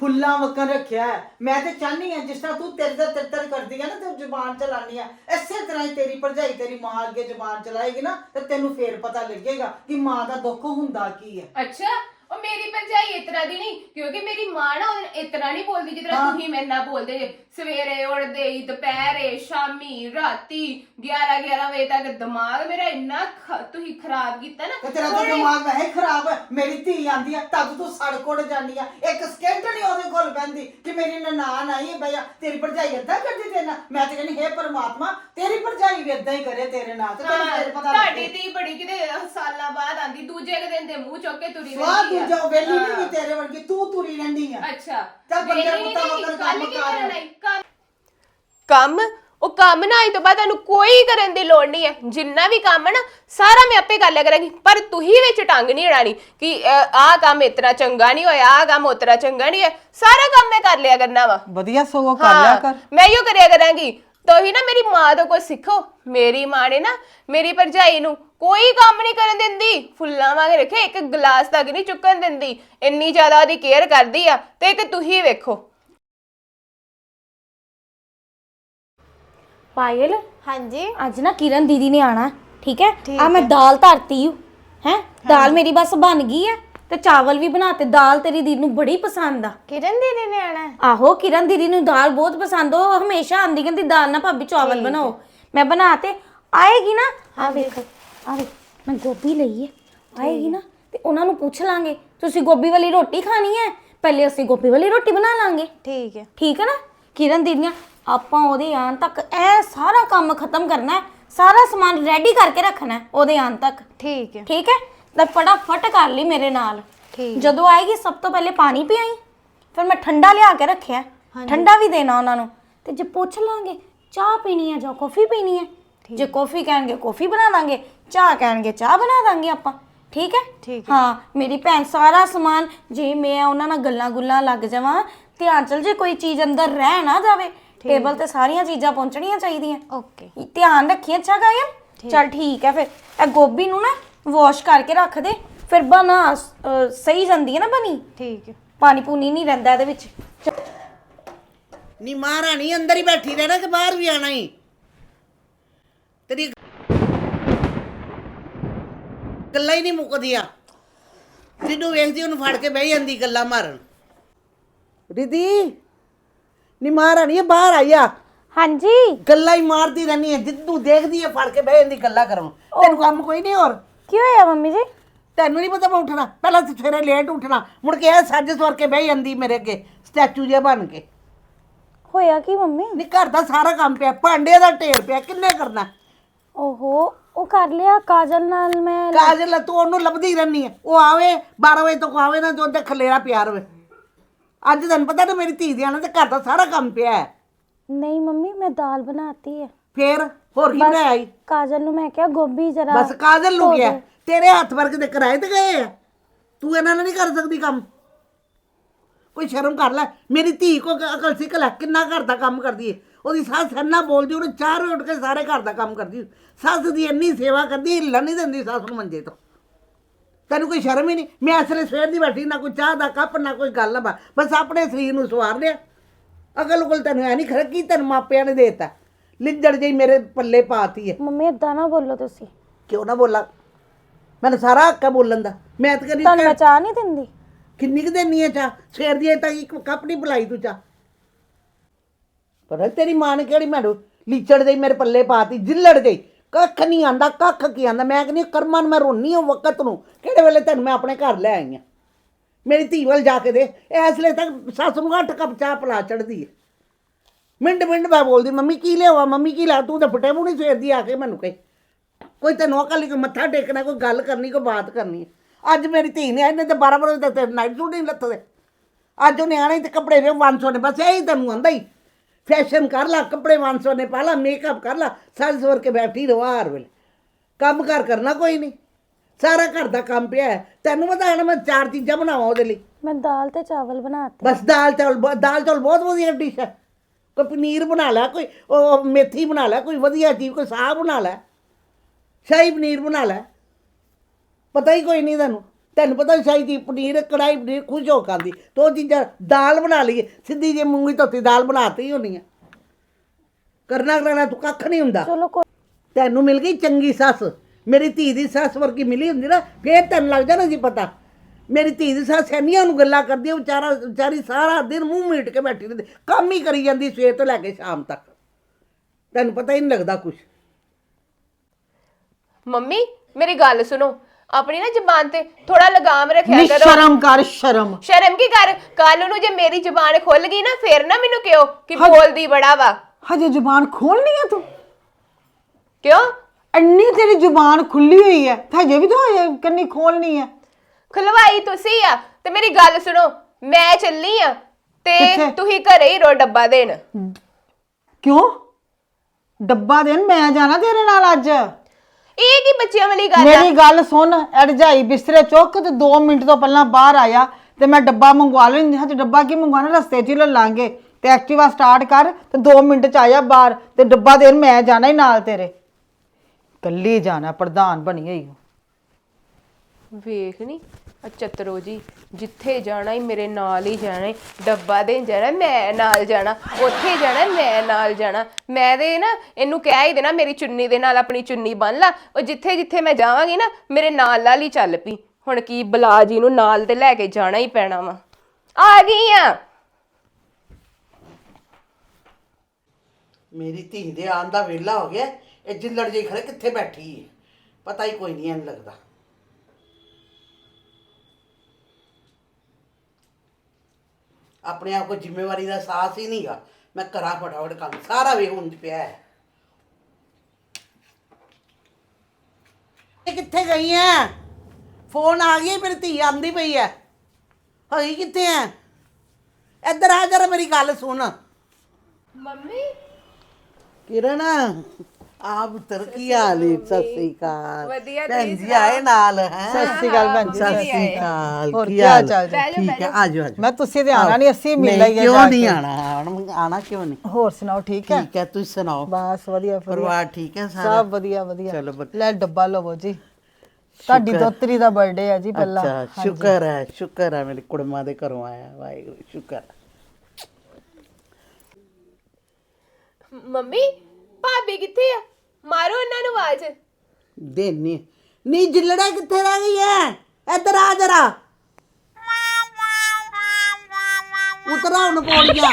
ਫੁੱਲਾਂ ਵਕਨ ਰੱਖਿਆ ਹੈ। ਮੈਂ ਤੇ ਚਾਹਨੀ ਆ ਜਿਸ ਤਰ੍ਹਾਂ ਤੂੰ ਤੇਰੇ ਦਾ ਤਿਰਤਰ ਕਰਦੀ ਆ ਨਾ ਤੇ ਜ਼ੁਬਾਨ ਚਲਾਨੀ ਆ ਇਸੇ ਤਰ੍ਹਾਂ ਹੀ ਤੇਰੀ ਭਰਜਾਈ, ਤੇਰੀ ਮਾਂ ਅੱਗੇ ਜ਼ੁਬਾਨ ਚਲਾਏਗੀ ਨਾ, ਤੇ ਤੈਨੂੰ ਫੇਰ ਪਤਾ ਲੱਗੇਗਾ ਕਿ ਮਾਂ ਦਾ ਦੁੱਖ ਹੁੰਦਾ ਕੀ ਹੈ ਅੱਛਾ ਉਹ ਮੇਰੀ ਭਰਜਾਈ ਇਸ ਤਰ੍ਹਾਂ ਦੀ ਨਹੀਂ ਕਿਉਂਕਿ ਮੇਰੀ ਮਾਂ ਨਾ ਉਹਦੇ- ਇਸ ਤਰ੍ਹਾਂ ਨਹੀਂ ਬੋਲਦੀ ਹਾਂ। ਤੁਸੀਂ ਮੇਰੇ ਨਾਲ ਬੋਲਦੇ ਜੇ। ਸਵੇਰੇ ਉੱਠਦੇ ਹੀ ਦੁਪਹਿਰੇ ਸ਼ਾਮੀ ਰਾਤੀ 11 11 ਵਜੇ ਤੱਕ ਦਿਮਾਗ ਮੇਰਾ ਇੰਨਾ ਖ- ਤੁਸੀਂ ਖਰਾਬ ਕੀਤਾ ਨਾ। ਤੇ ਤੇਰਾ ਤਾਂ ਥੋੜ੍ਹੇ- ਦਿਮਾਗ ਵੈਸੇ ਖਰਾਬ ਹੈ ਮੇਰੀ ਧੀ ਆਂਦੀ ਆ ਤਦ ਤੂੰ ਸੜਕੋੜ ਜਾਂਦੀ ਆ। ਇੱਕ ਸਕਿੰਟ ਨਹੀਂ ਉਹਦੇ ਕੋਲ ਬੈੰਦੀ ਕਿ ਮੇਰੀ ਨਨਾਣ ਆਈ ਹੈ ਭਈਆ ਤੇਰੀ ਭਰਜਾਈ ਏਦਾਂ ਕਰਦੀ ਤੇਰੇ ਨਾਲ? ਮੈਂ ਤੇ ਕਹਿੰਦੀ ਹੈ ਪਰਮਾਤਮਾ ਤੇਰੀ ਵੀ ਏਦਾਂ ਹੀ ਕਰੇ ਤੇਰੇ ਨਾਲ ਤੇ ਤੈਨੂੰ ਹਾਂ, ਫੇਰ ਪਤਾ ਤੁਹਾਡੀ ਲੱਗੇ। ਧੀ ਬੜੀ ਕਿਤੇ ਸਾਲਾਂ ਬਾਅਦ ਆਂਦੀ ਦੂਜੇ ਕੁ ਦਿਨ ਦੇ ਮੂੰਹ ਚੁੱਕ ਕੇ ਤੁਰੀ ਸਵਾਹ ਰਹਿੰਦੀ ਆ। ਦੂਜਾ ਵੇਲੀ ਹਾਂ। ਨਹੀਂ ਤੇਰੇ ਵਰਗੀ ਤੂੰ ਤੁਰੀ ਰਹਿੰਦੀ ਆ। ਅੱਛਾ। ਚੱਲ ਬੰਦੇ ਵੇਲੀ ਪੁੱਤਾਂ ਨਹੀਂ, ਮਗਰ ਕੱਲ੍ਹ ਕੰਮ ਕੀ ਕਰ। ਕਰਨ ਆਈ? ਕੰਮ ਕੰਮ? ਉਹ ਕੰਮ ਨਾ ਆਈ ਤੋਂ ਬਾਅਦ ਤੁਹਾਨੂੰ ਕੋਈ ਕਰਨ ਦੀ ਲੋੜ ਨਹੀਂ ਹੈ। ਜਿੰਨਾ ਵੀ ਕੰਮ ਹੈ ਨਾ ਸਾਰਾ ਮੈਂ ਆਪੇ ਕਰ ਲਿਆ ਕਰਾਂਗੀ। ਪਰ ਤੁਸੀਂ ਵਿੱਚ ਟੰਗ ਨਹੀਂ ਅੜਾਣੀ ਕਿ ਅਹ, ਆਹ ਕੰਮ ਇਤਨਾ ਚੰਗਾ ਨਹੀਂ ਹੋਇਆ ਆਹ ਕੰਮ ਉਤਰਾ ਚੰਗਾ ਨਹੀਂ ਹੋਇਆ। ਸਾਰਾ ਕੰਮ ਮੈਂ ਕਰ ਲਿਆ ਕਰਨਾ ਵਾ। ਵਧੀਆ ਸਗੋਂ ਹਾਂ ਮੈਂ ਇਹੋ ਕਰਿਆ ਕਰਾਂਗੀ। ਤੁਸੀਂ ਨਾ ਮੇਰੀ ਮਾਂ ਤੋਂ ਕੁਝ ਸਿੱਖੋ। ਮੇਰੀ ਮਾਂ ਨੇ ਨਾ ਮੇਰੀ ਭਰਜਾਈ ਨੂੰ ਕੋਈ ਕੰਮ ਨਹੀਂ ਕਰਨ ਦਿੰਦੀ। ਫੁੱਲਾਂ ਵਾਂਗ ਰੱਖੇ ਇੱਕ ਗਲਾਸ ਤੱਕ ਨਹੀਂ ਚੁੱਕਣ ਦਿੰਦੀ। ਇੰਨੀ ਜ਼ਿਆਦਾ ਉਹਦੀ ਕੇਅਰ ਕਰਦੀ ਆ ਤੇ ਇੱਕ ਤੁਸੀਂ ਵੇਖੋ। ਪਾਇਲ ਹਾਂਜੀ। ਅੱਜ ਨਾ ਕਿਰਨ ਦੀਦੀ ਨੇ ਆਣਾ ਠੀਕ ਹੈ? ਆ ਮੈਂ ਦਾਲ ਧਰਤੀ ਹੂੰ ਹੈ? ਦਾਲ ਮੇਰੀ ਬਸ ਬਣ ਗਈ ਹੈ ਤੇ ਚਾਵਲ ਵੀ ਬਣਾਤੇ ਦਾਲ ਤੇਰੀ ਦੀਦੀ ਨੂੰ ਬੜੀ ਪਸੰਦ ਆ। ਕਿਰਨ ਦੀਦੀ ਨੇ ਆਣਾ? ਹੈ? ਆਹੋ ਕਿਰਨ ਦੀਦੀ ਨੂੰ ਦਾਲ ਬਹੁਤ ਪਸੰਦ ਉਹ ਹਮੇਸ਼ਾ ਆਂਦੀ ਕਹਿੰਦੀ ਦਾਲ ਨਾ ਭਾਬੀ ਚਾਵਲ ਬਣਾਓ। ਮੈਂ ਬਣਾਤੇ ਆਏਗੀ ਨਾ? ਆ ਵੇਖ ਆ ਵੇਖ ਮੈਂ ਗੋਭੀ ਲਈ ਹੈ। ਆਏਗੀ ਨਾ? ਤੇ ਉਹਨਾਂ ਨੂੰ ਪੁੱਛ ਲਾਂਗੇ ਤੁਸੀਂ ਗੋਭੀ ਵਾਲੀ ਰੋਟੀ ਖਾਣੀ ਹੈ? ਪਹਿਲੇ ਅਸੀਂ ਗੋਭੀ ਵਾਲੀ ਰੋਟੀ ਬਣਾ ਲਾਂਗੇ। ਠੀਕ ਹੈ। ਠੀਕ ਹੈ ਨਾ? ਕਿਰਨ ਦੀਦੀਆਂ ਆਪਾਂ ਉਹਦੇ ਆਉਣ ਤੱਕ ਇਹ ਸਾਰਾ ਕੰਮ ਖਤਮ ਕਰਨਾ ਹੈ ਸਾਰਾ ਸਮਾਨ ਰੈਡੀ ਕਰਕੇ ਰੱਖਣਾ ਹੈ ਉਹਦੇ ਆਉਣ ਤੱਕ। ਠੀਕ ਹੈ। ਠੀਕ ਹੈ? ਤਾਂ ਫਟਾਫਟ ਕਰ ਲਈ ਮੇਰੇ ਨਾਲ। ਠੀਕ। ਜਦੋਂ ਆਏਗੀ ਸਭ ਤੋਂ ਪਹਿਲੇ ਪਾਣੀ ਪਿਆਈ ਫਿਰ ਮੈਂ ਠੰਡਾ ਲਿਆ ਕੇ ਰੱਖਿਆ। ਠੰਡਾ ਵੀ ਦੇਣਾ ਉਹਨਾਂ ਨੂੰ। ਤੇ ਜੇ ਪੁੱਛ ਲਾਂਗੇ ਚਾਹ ਪੀਣੀ ਹੈ ਜਾਂ ਕੌਫੀ ਪੀਣੀ ਹੈ ਜੇ ਕੌਫੀ ਕਹਿਣਗੇ ਕੌਫੀ ਬਣਾ ਦਾਂਗੇ। ਚਾਹ ਕਹਿਣਗੇ ਚਾਹ ਬਣਾ ਦਾਂਗੇ ਆਪਾਂ। ਠੀਕ ਹੈ? ਠੀਕ ਹਾਂ। ਮੇਰੀ ਭੈਣ ਸਾਰਾ ਸਮਾਨ ਜੇ ਮੈਂ ਉਹਨਾਂ ਨਾਲ ਗੱਲਾਂ ਗੁੱਲਾਂ ਲੱਗ ਜਾਵਾਂ ਧਿਆਨ ਚਲ ਜੇ ਕੋਈ ਚੀਜ਼ ਅੰਦਰ ਰਹਿ ਨਾ ਜਾਵੇ ਟੇਬਲ ਤੇ ਸਾਰੀਆਂ ਚੀਜ਼ਾਂ ਪਹੁੰਚਣੀਆਂ ਚਾਹੀਦੀਆਂ। ਓਕੇ। ਧਿਆਨ ਰੱਖੀ ਅੱਛਾ ਗਾਇਨ ਚਲ ਠੀਕ ਹੈ ਫਿਰ। ਇਹ ਗੋਭੀ ਨੂੰ ਨਾ ਵਾਸ਼ ਕਰਕੇ ਰੱਖ ਦੇ। ਫਿਰ ਬਣਾ ਅਹ, ਸਹੀ ਜਾਂਦੀ ਹੈ ਨਾ ਬਣੀ? ਠੀਕ ਹੈ। ਪਾਣੀ ਪੂਣੀ ਨਹੀਂ ਰਹਿੰਦਾ ਇਹਦੇ ਵਿੱਚ। ਨੀ ਮਹਾਰਾਣੀ ਅੰਦਰ ਹੀ ਬੈਠੀ ਰਹਿਣਾ ਕਿ ਬਾਹਰ ਵੀ ਆਣਾ ਹੀ ਤੇਰੀ ਗੱਲਾਂ ਹੀ ਨਹੀਂ ਮੁੱਕਦੀਆਂ। ਜਿਹਨੂੰ ਵੇਖਦੀ ਉਹਨੂੰ ਫੜ ਕੇ ਬਹਿ ਜਾਂਦੀ ਗੱਲਾਂ ਮਾਰਨ। ਰਿਦੀ ਨੀ ਮਹਾਰਾਣੀ ਇਹ ਬਾਹਰ ਆਈ ਆ। ਹਾਂਜੀ। ਗੱਲਾਂ ਹੀ ਮਾਰਦੀ ਰਹਿੰਦੀ ਹੈ ਜਿੱਦੂ ਦੇਖਦੀ ਹੈ ਫੜ ਕੇ ਬਹਿ ਜਾਂਦੀ ਗੱਲਾਂ ਕਰਨ। ਤੈਨੂੰ ਕੰਮ ਕੋਈ ਨਹੀਂ ਹੋਰ? ਕੀ ਹੋਇਆ ਮੰਮੀ ਜੀ? ਤੈਨੂੰ ਨਹੀਂ ਪਤਾ ਮੈਂ ਉੱਠਣਾ। ਪਹਿਲਾਂ ਤਾਂ ਸਵੇਰੇ ਲੇਟ ਉੱਠਣਾ। ਮੁੜ ਕੇ ਇਹ ਸੱਜ ਸਵਰ ਕੇ ਬਹਿ ਜਾਂਦੀ ਮੇਰੇ ਅੱਗੇ। ਸਟੈਚੂ ਜਿਹਾ ਬਣ ਕੇ। ਹੋਇਆ ਕੀ ਮੰਮੀ? ਨੀ ਘਰ ਦਾ ਸਾਰਾ ਕੰਮ ਪਿਆ। ਭਾਂਡੇ ਦਾ ਢੇਰ ਪਿਆ। ਕਿੰਨੇ ਕਰਨਾ? ਓਹੋ ਉਹ ਕਰ ਲਿਆ ਕਾਜਲ ਨਾਲ ਮੈਂ ਕਾਜਲ ਤੂੰ ਉਹਨੂੰ ਲੱਭਦੀ ਰਹਿੰਦੀ ਹੈ ਉਹ ਆਵੇ 12 ਵਜੇ ਤੱਕ ਆਵੇ ਨਾ ਤੇ ਉਹਦੇ ਖਲੇਰਾ ਪਿਆ ਰਵੇ। ਅੱਜ ਤੈਨੂੰ ਪਤਾ ਨਾ ਮੇਰੀ ਧੀ ਦੇ ਆਣਾ ਤੇ ਘਰ ਦਾ ਸਾਰਾ ਕੰਮ ਪਿਆ ਹੈ। ਨਹੀਂ ਮੰਮੀ ਮੈਂ ਦਾਲ ਬਣਾਤੀ ਹੈ। ਫੇਰ ਹੋਰ ਕੀ ਬਣਾਇਆ ਈ? ਕਾਜਲ ਨੂੰ ਮੈਂ ਕਿਹਾ ਗੋਭੀ ਜਰਾ ਬਸ ਕਾਜਲ ਨੂੰ ਗਿਆ ਤੇਰੇ ਹੱਥ ਵਰਗ ਦੇ ਕਿਰਾਏ ਤੇ ਗਏ ਆ। ਤੂੰ ਇਹਨਾਂ ਨਾਲ ਨਹੀਂ ਕਰ ਸਕਦੀ ਕੰਮ। ਕੋਈ ਸ਼ਰਮ ਕਰ ਲੈ। ਮੇਰੀ ਧੀ ਕੋ ਅਕਲ ਸਿੱਖ ਲੈ ਕਿੰਨਾ ਘਰ ਦਾ ਕੰਮ ਕਰਦੀ ਏ। ਉਹਦੀ ਸੱਸ ਇੰਨਾ ਬੋਲਦੀ ਉਹਨੂੰ ਚਾਰ ਉੱਠ ਕੇ ਸਾਰੇ ਘਰ ਦਾ ਕੰਮ ਕਰਦੀ। ਸੱਸ ਦੀ ਇੰਨੀ ਸੇਵਾ ਕਰਦੀ ਹਿੱਲਣ ਨਹੀਂ ਦਿੰਦੀ ਸੱਸ ਨੂੰ ਮੰਜੇ ਤੋਂ। ਤੈਨੂੰ ਕੋਈ ਸ਼ਰਮ ਹੀ ਨਹੀਂ? ਮੈਂ ਅਸਲੇ ਸਵੇਰ ਦੀ ਬੈਠੀ ਨਾ ਕੋਈ ਚਾਹ ਦਾ ਕੱਪ ਨਾ ਕੋਈ ਗੱਲ ਬਾ- ਬਸ ਆਪਣੇ ਸਰੀਰ ਨੂੰ ਸਵਾਰ ਲਿਆ। ਅਗਲ ਉਗਲ ਤੈਨੂੰ ਐ ਨਹੀਂ ਖਰ ਕੀ ਤੈਨੂੰ ਮਾਪਿਆਂ ਨੇ ਦੇਤਾ? ਲਿੱਜੜ ਜਿਹੀ ਮੇਰੇ ਪੱਲੇ ਪਾਤੀ ਹੈ ਮੰਮੀ ਏਦਾਂ ਨਾ ਬੋਲੋ ਤੁਸੀਂ। ਕਿਉਂ ਨਾ ਬੋਲਾਂ? ਮੈਨੂੰ ਸਾਰਾ ਹੱਕ ਬੋਲਣ ਦਾ। ਮੈਂ ਤਾਂ ਕਦੀ ਤੁਹਾਨੂੰ ਮੈਂ ਚਾਹ ਨਹੀਂ ਦਿੰਦੀ। ਕਿੰਨੀ ਕੁ ਦੇਣੀ ਹੈ ਚਾਹ? ਸਵੇਰ ਦੀ ਅਜੇ ਤੱਕ ਇੱਕ ਕੱਪ ਨਹੀਂ ਪਿਲਾਈ ਤੂੰ ਚਾਹ। ਪਰ ਤੇਰੀ ਮਾਂ ਨੇ ਕਿਹੜੀ ਮੈਨੂੰ ਲੀਚੜ ਦੇ ਮੇਰੇ ਪੱਲੇ ਪਾਤੀ ਜਿੱਲੜ ਗਈ ਕੱਖ ਨਹੀਂ ਆਂਦਾ ਕੱਖ ਕੀ ਆਂਦਾ। ਮੈਂ ਕਹਿੰਦੀ ਕਰਮਾਂ ਨੂੰ ਮੈਂ ਰੋਣੀ ਹਾਂ ਵਕਤ ਨੂੰ। ਕਿਹੜੇ ਵੇਲੇ ਤੈਨੂੰ ਮੈਂ ਆਪਣੇ ਘਰ ਲੈ ਆਈ ਹਾਂ ਮੇਰੀ ਧੀ ਵੱਲ ਜਾ ਕੇ ਦੇ ਇਸ ਵੇਲੇ ਤੱਕ ਸੱਸ ਨੂੰ ਅੱਠ ਕੱਪ ਚਾਹ ਪਿਲਾ ਚੜਦੀ ਹੈ ਮਿੰਟ ਮਿੰਟ ਮੈਂ ਬੋਲਦੀ ਮੰਮੀ ਕੀ ਲਿਆਵਾ ਮੰਮੀ ਕੀ ਲਾ ਤੂੰ ਤਾਂ ਫਟੇ ਨਹੀਂ ਸਵੇਰ ਦੀ ਆ ਕੇ ਮੈਨੂੰ ਕਹੀ। ਕੋਈ ਤੈਨੂੰ ਅਕਲ ਨਹੀਂ ਮੱਥਾ ਟੇਕਣਾ ਕੋਈ ਗੱਲ ਕਰਨੀ ਕੋਈ ਬਾਤ ਕਰਨੀ। ਅੱਜ ਮੇਰੀ ਧੀ ਨੇ ਇਹਨੇ ਤੇ 12 ਵਜੇ ਤੱਕ ਨਾਈਟ ਸੂਟ ਨਹੀਂ ਲੱਥਦੇ ਅੱਜ ਉਹਨੇ ਆਣੇ ਤੇ ਕੱਪੜੇ ਵੇ 500 ਨੇ ਬਸ ਇਹੀ ਤੈਨੂੰ ਆਂਦਾ ਹੀ। ਫੈਸ਼ਨ ਕਰ ਲਾ ਕੱਪੜੇ 500 ਨੇ ਪਾ ਲਾ ਮੇਕਅਪ ਕਰ ਲਾ ਸੱਜ ਸਵਰ ਕੇ ਬੈਠੀ ਰਹੋ ਹਰ ਵੇਲੇ। ਕੰਮ ਕਾਰ ਕਰਨਾ ਕੋਈ ਨਹੀਂ ਸਾਰਾ ਘਰ ਦਾ ਕੰਮ ਪਿਆ। ਤੈਨੂੰ ਪਤਾ ਹੈ ਮੈਂ ਚਾਰ ਚੀਜ਼ਾਂ ਬਣਾਵਾਂ ਉਹਦੇ ਲਈ। ਮੈਂ ਦਾਲ ਤੇ ਚਾਵਲ ਬਣਾਤੇ। ਬਸ ਦਾਲ ਚਾਵਲ ਦਾਲ ਚਾਵਲ ਬਹੁਤ ਵਧੀਆ ਡਿਸ਼ ਹੈ। ਕੋਈ ਪਨੀਰ ਬਣਾ ਲੈ ਕੋਈ ਉਹ ਮੇਥੀ ਬਣਾ ਲੈ ਕੋਈ ਵਧੀਆ ਚੀਜ਼ ਕੋਈ ਸਾਗ ਬਣਾ ਲੈ ਸ਼ਾਹੀ ਪਨੀਰ ਬਣਾ ਲੈ। ਪਤਾ ਹੀ ਕੋਈ ਨਹੀਂ ਤੁਹਾਨੂੰ। ਤੈਨੂੰ ਪਤਾ ਸ਼ਾਹੀ ਦੀ ਪਨੀਰ ਕੜਾਈ ਪਨੀਰ ਖੁਸ਼ ਹੋ ਖਾਂਦੀ ਤੋ ਚੀਜ਼ਾਂ ਦਾਲ ਬਣਾ ਲਈ ਸਿੱਧੀ ਜੇ ਮੂੰਗੀ ਧੋਤੀ ਦਾਲ ਬਣਾਤੀ ਹੋਣੀ ਆ। ਕਰਨਾ ਕਰਨਾ ਤੂੰ ਕੱਖ ਨਹੀਂ ਹੁੰਦਾ। ਚਲੋ ਕੋਈ ਤੈਨੂੰ ਮਿਲ ਗਈ ਚੰਗੀ ਸੱਸ। ਮੇਰੀ ਧੀ ਦੀ ਸੱਸ ਵਰਗੀ ਮਿਲੀ ਹੁੰਦੀ ਨਾ ਫੇਰ ਤੈਨੂੰ ਲੱਗ ਜਾਣਾ ਸੀ ਪਤਾ। ਮੇਰੀ ਧੀ ਦੀ ਸੱਸ ਐਨੀਆਂ ਨੂੰ ਗੱਲਾਂ ਕਰਦੀ ਆ, ਵਿਚਾਰਾ ਵਿਚਾਰੀ ਸਾਰਾ ਦਿਨ ਮੂੰਹ ਮੀਟ ਕੇ ਬੈਠੀ ਰਹਿੰਦੀ ਕੰਮ ਹੀ ਕਰੀ ਜਾਂਦੀ ਸਵੇਰ ਤੋਂ ਲੈ ਕੇ ਸ਼ਾਮ ਤੱਕ। ਤੈਨੂੰ ਪਤਾ ਹੀ ਨਹੀਂ ਲੱਗਦਾ ਕੁਝ ਮੰਮੀ ਮੇਰੀ ਗੱਲ ਸੁਣੋ ਆਪਣੀ ਨਾ ਜ਼ਬਾਨ ਤੇ ਥੋੜਾ ਲਗਾਮ ਰੱਖਿਆ ਕਰੋ। ਸ਼ਰਮ ਕਰ ਸ਼ਰਮ। ਸ਼ਰਮ ਕੀ ਕਰ? ਕੱਲ ਨੂੰ ਜੇ ਮੇਰੀ ਜ਼ਬਾਨ ਖੁੱਲ ਗਈ ਨਾ ਫੇਰ ਨਾ ਮੈਨੂੰ ਕਿਉਂ ਕਿ ਬੋਲਦੀ ਬੜਾ ਵਾ। ਹਜੇ ਜ਼ੁਬਾਨ ਖੋਲਣੀ ਹੈ ਤੂੰ? ਕਿਉਂ? ਇੰਨੀ ਤੇਰੀ ਜ਼ੁਬਾਨ ਖੁੱਲੀ ਹੋਈ ਹੈ ਤੇ ਹਜੇ ਵੀ ਤਾਂ ਹਜੇ ਕੰਨੀ ਖੋਲਣੀ ਹੈ। ਖੁਲਵਾਈ ਤੁਸੀਂ ਆ? ਤੇ ਮੇਰੀ ਗੱਲ ਸੁਣੋ ਮੈਂ ਚੱਲੀ ਆ ਤੇ ਕਿੱਥੇ? ਤੁਸੀਂ ਘਰੇ ਹੀ ਰੋ ਡੱਬਾ ਦੇਣ। ਕਿਉਂ? ਡੱਬਾ ਦੇਣ ਮੈਂ ਜਾਣਾ ਤੇਰੇ ਨਾਲ ਅੱਜ? ਇਹ ਕੀ ਬੱਚਿਆਂ ਵਾਲੀ ਗੱਲ ਆ? ਮੇਰੀ ਗੱਲ ਸੁਣ ਅੜਜਾਈ ਬਿਸਤਰੇ ਚੁੱਕ ਤੇ 2 ਮਿੰਟ ਤੋਂ ਪਹਿਲਾਂ ਬਾਹਰ ਆਇਆ ਤੇ ਮੈਂ ਡੱਬਾ ਮੰਗਵਾ ਲੈਂਦੀ ਹਾਂ ਤੇ ਡੱਬਾ ਕੀ ਮੰਗਵਾਣਾ ਰਸਤੇ 'ਚ ਹੀ ਲੈ ਲਾਂਗੇ। ਤੇ ਐਕਟਿਵਾ ਸਟਾਰਟ ਕਰ ਤੇ 2 ਮਿੰਟ 'ਚ ਆਇਆ ਬਾਹਰ ਤੇ ਡੱਬਾ ਦੇਣ ਮੈਂ ਜਾਣਾ ਹੀ ਨਾਲ ਤੇਰੇ। ਕੱਲੀ ਜਾਣਾ ਪ੍ਰਧਾਨ ਬਣੀ ਹੋਈ ਓ। ਵੇਖ ਨੀ। ਆ ਜੀ, ਜਿੱਥੇ ਜਾਣਾ ਹੀ ਮੇਰੇ ਨਾਲ ਹੀ ਜਾਣਾ ਈ। ਡੱਬਾ ਦੇਣ ਜਾਣਾ, ਮੈਂ ਨਾਲ ਜਾਣਾ। ਉੱਥੇ ਜਾਣਾ, ਮੈਂ ਨਾਲ ਜਾਣਾ। ਮੈਂ ਦੇ ਨਾ, ਇਹਨੂੰ ਕਹਿ ਹੀ ਦੇਣਾ, ਮੇਰੀ ਚੁੰਨੀ ਦੇ ਨਾਲ ਆਪਣੀ ਚੁੰਨੀ ਬੰਨ ਲਾ। ਉਹ ਜਿੱਥੇ ਜਿੱਥੇ ਮੈਂ ਜਾਵਾਂਗੀ ਨਾ, ਮੇਰੇ ਨਾਲ ਨਾਲ ਹੀ ਚੱਲ ਪਈ। ਹੁਣ ਕੀ ਬਲਾ ਜੀ ਨੂੰ ਨਾਲ ਤੇ ਲੈ ਕੇ ਜਾਣਾ ਹੀ ਪੈਣਾ ਵਾ। ਆ ਗਈ ਆ। ਮੇਰੀ ਧੀ ਦੇ ਆਉਣ ਦਾ ਵੇਲਾ ਹੋ ਗਿਆ, ਇਹ ਜਿੱਲੜ ਜਿਹੀ ਖੜੇ ਕਿੱਥੇ ਬੈਠੀ ਹੈ ਪਤਾ ਹੀ ਕੋਈ ਨਹੀਂ ਐਨ ਲੱਗਦਾ। ਆਪਣੇ ਆਪ ਕੋ ਜ਼ਿੰਮੇਵਾਰੀ ਦਾ ਸਾਹਸ ਹੀ ਨਹੀਂਗਾ ਮੈਂ ਕਰਾਂ ਫਟਾਫਟ ਕੰਮ ਸਾਰਾ ਵੇ ਹੁੰਜ ਪਿਆ ਹੈ। ਇਹ ਕਿੱਥੇ ਗਈ ਹੈ ਫੋਨ ਆ ਗਿਆ ਮੇਰੀ ਧੀ ਆਂਦੀ ਪਈ ਹੈ ਹੋਈ ਕਿੱਥੇ ਹੈ ਇੱਧਰ ਆ ਜਰਾ ਮੇਰੀ ਗੱਲ ਸੁਣ। ਮੰਮੀ? ਕਿਰਨ? ਆ ਪੁੱਤਰ ਕੀ ਹਾਲ ਹੈ ਸਤਿ ਸ੍ਰੀ ਅਕਾਲ। ਵਧੀਆ, ਭੈਣ ਜੀ ਆਏ ਨਾਲ ਹੈ? ਸਤਿ ਸ਼੍ਰੀ ਅਕਾਲ ਭੈਣ ਜੀ। ਸਤਿ ਸ੍ਰੀ ਅਕਾਲ ਹੋਰ ਕੀ ਹਾਲ ਚਾਲ ਜੀ? ਠੀਕ ਹੈ ਆ ਜਾਓ ਆ ਜਾਓ। ਮੈਂ ਤੁਸੀਂ ਤੇ ਆਣਾ ਨਹੀਂ ਅਸੀਂ ਮਿਲ ਲਈਏ ਕਿਉਂ ਨਹੀਂ। ਆਣਾ ਆਣਾ ਕਿਉਂ ਨਹੀਂ? ਹੋਰ ਸੁਣਾਓ ਠੀਕ ਹੈ? ਠੀਕ ਹੈ ਤੁਸੀਂ ਸੁਣਾਓ? ਬਸ ਵਧੀਆ ਪਰਿਵਾਰ ਠੀਕ ਹੈ ਸਾਰਾ? ਸਭ ਵਧੀਆ ਵਧੀਆ। ਚਲੋ। ਲੈ ਡੱਬਾ ਲਵੋ ਜੀ। ਤੁਹਾਡੀ ਦੋਤਰੀ ਦਾ ਬਰਥਡੇ ਹੈ ਜੀ ਪਹਿਲਾਂ। ਅੱਛਾ ਸ਼ੁਕਰ ਹੈ ਸ਼ੁਕਰ ਹੈ ਮੇਰੇ ਕੁੜਮਾਂ ਦੇ ਘਰੋਂ ਆਇਆ ਵਾਹਿਗੁਰੂ ਸ਼ੁਕਰ। ਮੰਮੀ ਭਾਬੀ ਕਿੱਥੇ ਆ? ਮਾਰੋ ਉਹਨਾਂ ਨੂੰ ਆਵਾਜ਼। ਦੇਨੀ। ਨੀ, ਜਿੱਲੜਾ ਕਿੱਥੇ ਰਹਿ ਗਈ ਹੈ ਇੱਧਰ ਆ ਜਰਾ। ਉਤਰਾ ਹੁਣ ਪੌੜੀਆਂ।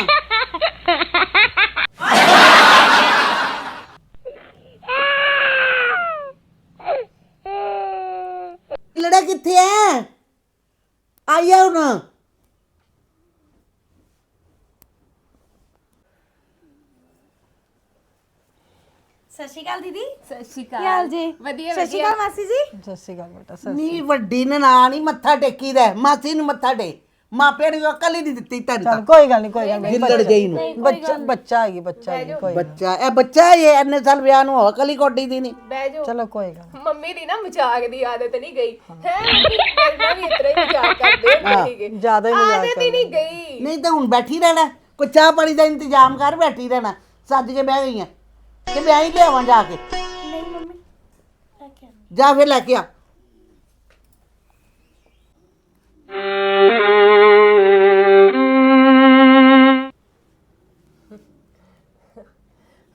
ਜਿੱਲੜਾ ਕਿੱਥੇ ਹੈ ਆਇਆ ਹੁਣ। ਸਤਿ ਸ਼੍ਰੀ ਅਕਾਲ ਦੀਦੀ। ਸਤਿ ਸ਼੍ਰੀ ਅਕਾਲ। ਕੀ ਹਾਲ ਜੀ? ਵਧੀਆ ਸਤਿ ਸ਼੍ਰੀ ਵਧੀਆ। ਅਕਾਲ ਮਾਸੀ ਜੀ। ਸਤਿ ਸ਼੍ਰੀ ਅਕਾਲ ਬੇਟਾ ਸਤਿ ਨੀ ਵੱਡੀ ਨਨਾਣ ਹੀ ਮੱਥਾ ਟੇਕੀ ਦਾ ਹੈ, ਮਾਸੀ ਨੂੰ ਮੱਥਾ ਟੇ ਮਾਪਿਆਂ ਨੇ ਅਕਲ ਹੀ ਨਹੀਂ ਦਿੱਤੀ ਤੈਨੂੰ ਚੱਲ ਤਾਂ ਕੋਈ ਗੱਲ ਨਹੀਂ ਕੋਈ ਗੱਲ ਨਹੀਂ ਜਿੱਲੜ ਗਈ ਨੂੰ। ਬੱਚਾ ਬੱਚਾ ਹੈਗੀ ਬੱਚਾ ਹੈਗੀ ਕੋਈ ਗੱਲ ਬੱਚਾ ਇਹ ਬੱਚਾ ਇਹ ਇੰਨੇ ਸਾਲ ਵਿਆਹ ਨੂੰ ਹੋ ਅਕਲ ਹੀ ਕੋਡੀ ਦੀ ਨਹੀਂ। ਬਹਿ ਜਾਓ। ਨੀ। ਚਲੋ ਕੋਈ ਗੱਲ। ਮੰਮੀ ਦੀ ਨਾ ਮਜ਼ਾਕ ਦੀ ਆਦਤ ਨਹੀਂ ਗਈ। ਹੈ ਮੰਮੀ ਮੇਰੇ ਨਾਲ ਵੀ ਇਤਰਾ ਹੀ ਮਜ਼ਾਕ ਕਰਦੇ ਹੁੰਦੇ ਸੀਗੇ। ਜ਼ਿਆਦਾ ਹੀ ਮਜ਼ਾਕ ਆਦਤ ਹੀ ਨਹੀਂ ਗਈ। ਨਹੀਂ ਤਾਂ ਹੁਣ ਬੈਠੀ ਰਹਿਣਾ। ਕੋਈ ਚਾਹ ਪਾਣੀ ਦਾ ਇੰਤਜ਼ਾਮ ਕਰ ਬੈਠੀ ਰਹਿਣਾ। ਸੱਜ ਕੇ ਬਹਿ ਗਈਆਂ। ਕਿ ਮੈਂ ਹੀ ਲਿਆਵਾਂ ਜਾ ਕੇ। ਨਹੀਂ ਮੰਮੀ ਲੈ ਕੇ ਆਉਂਦੀ। ਜਾ ਫਿਰ ਲੈ ਕੇ ਆ।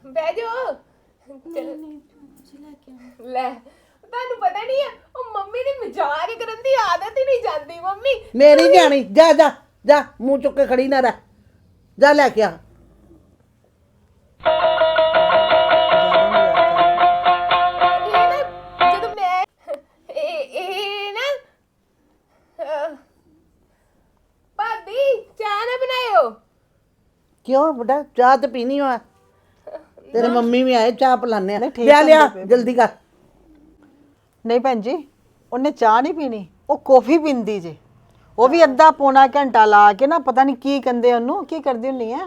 ਬਹਿ ਜਾਓ। ਚਲ ਲੈ ਤੁਹਾਨੂੰ ਪਤਾ ਨਹੀਂ ਆ ਉਹ ਮੰਮੀ ਦੀ ਮਜ਼ਾਕ ਕਰਨ ਦੀ ਆਦਤ ਹੀ ਨਹੀਂ ਜਾਂਦੀ ਮੰਮੀ। ਮੇਰੀ ਜਾਣੀ ਜਾ ਜਾ ਜਾ ਮੂੰਹ ਚੁੱਕ ਕੇ ਖੜੀ ਨਾ ਰਹਿ। ਜਾ ਲੈ ਕੇ ਆ। ਕਿਉਂ ਬੇਟਾ? ਚਾਹ ਤੇ ਪੀਣੀ ਹੋਆ ਤੇਰੇ ਮੰਮੀ ਵੀ ਆਏ ਚਾਹ ਪਿਲਾਣੇ ਆ। ਨਹੀਂ, ਠੀਕ ਲਿਆ ਲਿਆ। ਜਲਦੀ ਕਰ। ਨਹੀਂ ਭੈਣ ਜੀ ਉਹਨੇ ਚਾਹ ਨਹੀਂ ਪੀਣੀ ਉਹ ਕੌਫੀ ਪੀਂਦੀ ਜੇ। ਉਹ ਵੀ ਅੱਧਾ ਪੌਣਾ ਘੰਟਾ ਲਾ ਕੇ ਨਾ ਪਤਾ ਨਹੀਂ ਕੀ ਕਹਿੰਦੇ ਉਹਨੂੰ ਕੀ ਕਰਦੀ ਹੁੰਨੀ ਆ?